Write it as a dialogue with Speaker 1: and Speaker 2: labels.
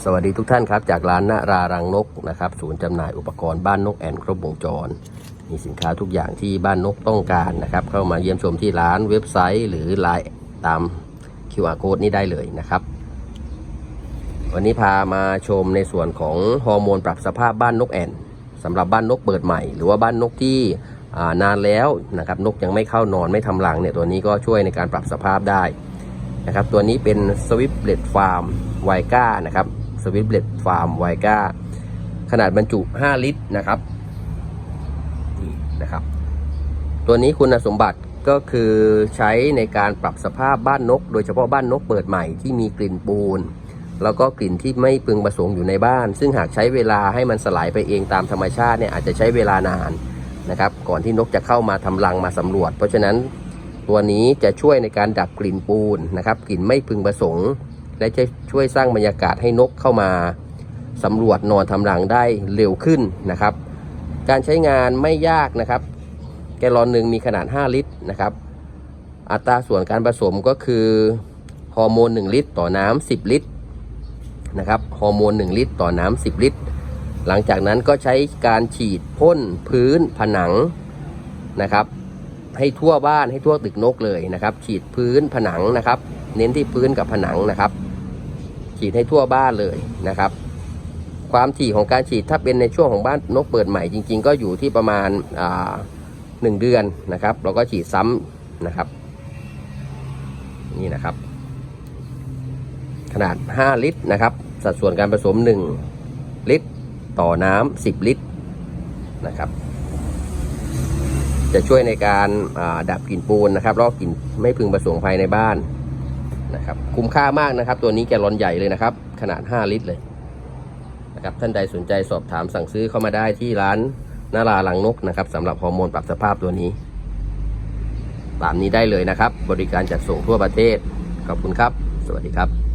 Speaker 1: สวัสดีทุกท่านครับ จากร้านนารารังนกนะครับ ศูนย์จำหน่ายอุปกรณ์บ้านนกแอนครบวงจร มีสินค้าทุกอย่างที่บ้านนกต้องการนะครับ เข้ามาเยี่ยมชมที่ร้านเว็บไซต์ หรือไลน์ตาม QR code นี้ได้เลยนะครับ วันนี้พามาชมในส่วนของฮอร์โมนปรับสภาพบ้านนกแอนสำหรับบ้านนกเปิดใหม่ หรือว่าบ้านนกที่นานแล้วนะครับนกยังไม่เข้านอนไม่ทำรังเนี่ยตัวนี้ก็ช่วยในการปรับสภาพได้นะครับตัวนี้เป็นสวิปเ e ดฟาร์มไวก้านะครับ สวิปเ e ดฟาร์มไวก้าขนาดบรรจุ 5 ลิตรนะครับนี่นะครับ ตัวนี้คุณสมบัติก็คือใช้ในการปรับสภาพบ้านนก โดยเฉพาะบ้านนกเปิดใหม่ที่มีกลิ่นปูน แล้วก็กลิ่นที่ไม่พึงประสงค์อยู่ในบ้าน ซึ่งหากใช้เวลาให้มันสลายไปเองตามธรรมชาติเนี่ยอาจจะใช้เวลานานนะครับ ก่อนที่นกจะเข้ามาทำรังมาสำรวจ เพราะฉะนั้นตัวนี้จะช่วยในการดับกลิ่นปูนนะครับ กลิ่นไม่พึงประสงค์ และจะช่วยสร้างบรรยากาศให้นกเข้ามาสำรวจนอนทำรังได้เร็วขึ้นนะครับ การใช้งานไม่ยากนะครับ แกลลอนหนึ่งมีขนาด 5 ลิตรนะครับ อัตราส่วนการผสมก็คือฮอร์โมน 1 ลิตร ต่อน้ำ10 ลิตรนะครับฮอร์โมน 1 ลิตร ต่อน้ำ10 ลิตร หลังจากนั้นก็ใช้การฉีดพ่นพื้นผนังนะครับ ให้ทั่วบ้านให้ทั่วตึกนกเลยนะครับ ฉีดพื้นผนังนะครับ เน้นที่พื้นกับผนังนะครับ ฉีดให้ทั่วบ้านเลยนะครับ ความถี่ของการฉีดถ้าเป็นในช่วงของบ้านนกเปิดใหม่จริง ๆ ก็อยู่ที่ประมาณอ่าหนึ่งเดือนนะครับ เราก็ฉีดซ้ำนะครับ นี่นะครับ ขนาด 5 ลิตรนะครับ สัดส่วนการผสม 1 ลิตร ต่อน้ำ10 ลิตรนะครับ จะช่วยในการาดับกลิ่นปูนนะครับล้วก็กลิ่นไม่พึงประสงค์ภายในบ้าน นะครับคุ้มค่ามากนะครับ ตัวนี้แกลอนใหญ่เลยนะครับ ขนาด 5 ลิตรเลยนะครับท่านใดสนใจสอบถามสั่งซื้อเข้ามาได้ที่ร้านนาราลังนกนะครับสำหรับฮอร์โมนปรับสภาพตัวนี้ตามนี้ได้เลยนะครับ บริการจัดส่งทั่วประเทศขอบคุณครับ สวัสดีครับ